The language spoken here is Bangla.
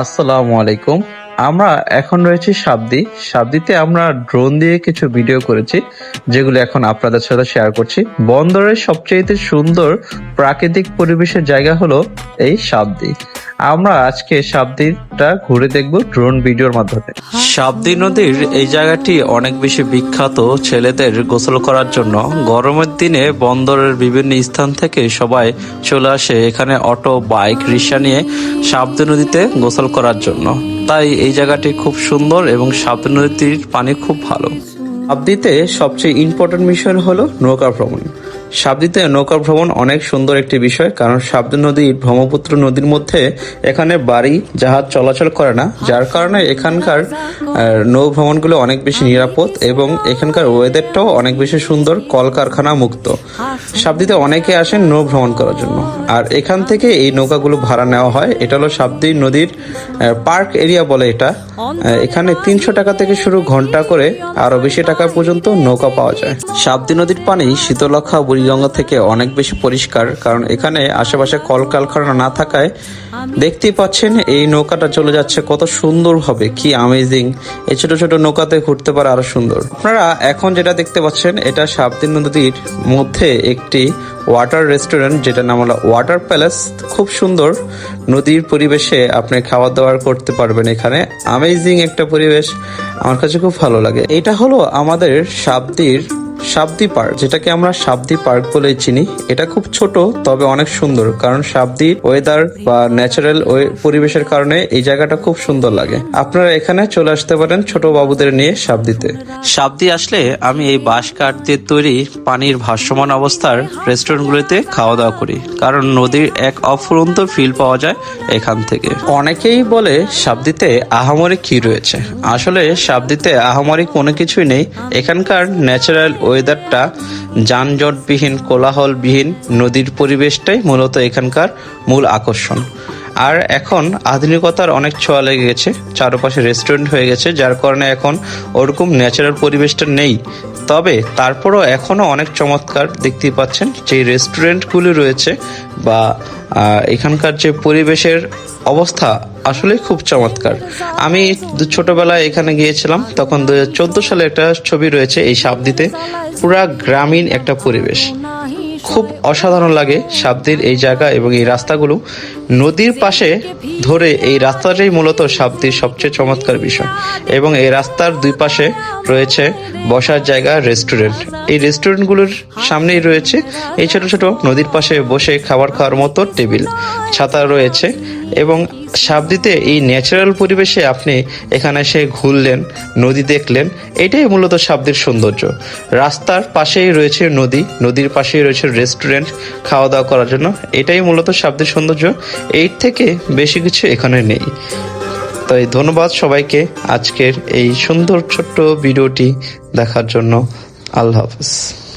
আসসালামু আলাইকুম। আমরা এখন রয়েছি সাবদি। সাবদিতে আমরা ড্রোন দিয়ে কিছু ভিডিও করেছি, যেগুলো এখন আপনাদের সাথে শেয়ার করছি। বন্দরের সবচেয়ে সুন্দর প্রাকৃতিক পরিবেশের জায়গা হলো এই সাবদি। আমরা আজকে সাবদিটা ঘুরে দেখব ড্রোন ভিডিওর মাধ্যমে। সাবদি নদীর এই জায়গাটি অনেক বেশি বিখ্যাত ছেলেদের গোসল করার জন্য। গরমের দিনে বন্দরের বিভিন্ন স্থান থেকে সবাই চলে আসে এখানে অটো বাইক রিক্সা নিয়ে সাবদি নদীতে গোসল করার জন্য। তাই এই জায়গাটি খুব সুন্দর এবং সাবদি নদীর পানি খুব ভালো। সাবদিতে সবচেয়ে ইম্পর্টেন্ট মিশন হলো নৌকা ভ্রমণ। সাবদিতে নৌকা ভ্রমণ অনেক সুন্দর একটি বিষয়, কারণ সাবদি নদী ব্রহ্মপুত্র নদীর মধ্যে এখানে বাড়ি, জাহাজ চলাচল করে না, যার কারণে এখানকার নৌ ভ্রমণগুলো অনেক বেশি নিরাপদ এবং এখানকার ওয়েদারটাও অনেক বেশি সুন্দর, কলকারখানা মুক্ত। সাবদিতে অনেকে আসেন নৌ ভ্রমণ করার জন্য। আর এখান থেকে এই নৌকাগুলো ভাড়া নেওয়া হয়। এটা হলো সাবদি নদীর পার্ক এরিয়া বলে এটা। এখানে তিনশো টাকা থেকে শুরু ঘণ্টা করে আরও বেশি টাকা পর্যন্ত নৌকা পাওয়া যায়। সাবদি নদীর পানি শীতলক্ষা বুড়িগঙ্গা থেকে অনেক বেশি পরিষ্কার, কারণ এখানে আশেপাশে কলকারখানা না থাকায় দেখতেই পাচ্ছেন এই নৌকাটা চলে যাচ্ছে কত সুন্দর হবে কি আমেজিং এই ছোট ছোট নৌকাতে ঘুরতে পারে আরও সুন্দর। আপনারা এখন যেটা দেখতে পাচ্ছেন, এটা সাবদি নদীর মধ্যে একটি ওয়াটার রেস্টুরেন্ট যেটা নাম হলো ওয়াটার প্যালেস খুব সুন্দর। নদীর পরিবেশে আপনি খাওয়া দাওয়া করতে পারবেন এখানে। আমেজিং একটা পরিবেশ। আমার কাছে খুব ভালো লাগে। এটা হলো আমাদের সাবদির সাবদি পার্ক যেটাকে আমরা সাবদি পার্ক বলে চিনি। এটা খুব ছোট তবে অনেক সুন্দর কারণ সাবদির ওয়েদার বা ন্যাচারাল পরিবেশের কারণে এই জায়গাটা খুব সুন্দর লাগে। আপনারা এখানে চলে আসতে পারেন ছোট বাবুদের নিয়ে সাবদিতে সাবদি আসলে আমি এই বাঁশ কাঠ দিয়ে তৈরি পানির ভাসমান অবস্থার রেস্টুরেন্টগুলিতে খাওয়া দাওয়া করি কারণ নদীর এক অফুরন্ত ফিল পাওয়া যায় এখান থেকে। অনেকেই বলে সাবদিতে আহামরি কি রয়েছে। আসলে সাবদিতে আহামরি কোনো কিছুই নেই। এখানকার ন্যাচারাল ওয়েদারটা যানজটবিহীন কোলাহলবিহীন নদীর পরিবেশটাই মূলত এখানকার মূল আকর্ষণ। আর এখন আধুনিকতার অনেক ছোঁয়া লেগে গেছে। চারপাশে রেস্টুরেন্ট হয়ে গেছে, যার কারণে এখন ওরকম ন্যাচারাল পরিবেশটা নেই। তবে তারপরও এখনও অনেক চমৎকার দেখতেই পাচ্ছেন যে রেস্টুরেন্টগুলি রয়েছে বা এখানকার যে পরিবেশের অবস্থা আসলে খুব চমৎকার। আমি ছোটবেলায় এখানে গিয়েছিলাম, তখন দু সালে একটা ছবি রয়েছে এই সাবদিতে পুরা গ্রামীণ একটা পরিবেশ। খুব অসাধারণ লাগে সাবদির এই জায়গা এবং এই রাস্তাগুলো। নদীর পাশে ধরে এই রাস্তাটাই মূলত সাবদির সবচেয়ে চমৎকার বিষয়। এবং এই রাস্তার দুই পাশে রয়েছে বসার জায়গা, রেস্টুরেন্ট। এই রেস্টুরেন্টগুলোর সামনেই রয়েছে এই ছোট ছোট নদীর পাশে বসে খাবার খাওয়ার মতো টেবিল। ছাতা রয়েছে এবং সাবদিতে এই ন্যাচারাল পরিবেশে আপনি এখানে এসে ঘুরলেন, নদী দেখলেন, এটাই মূলত সাবদির সৌন্দর্য। রাস্তার পাশেই রয়েছে নদী, নদীর পাশেই রয়েছে রেস্টুরেন্ট খাওয়া দাওয়া করার জন্য, এটাই মূলত সাবদির সৌন্দর্য। এই থেকে বেশি কিছু এখানে নেই। তাই ধন্যবাদ সবাইকে আজকের এই সুন্দর ছোট্ট ভিডিওটি দেখার জন্য। আল্লাহ হাফিজ।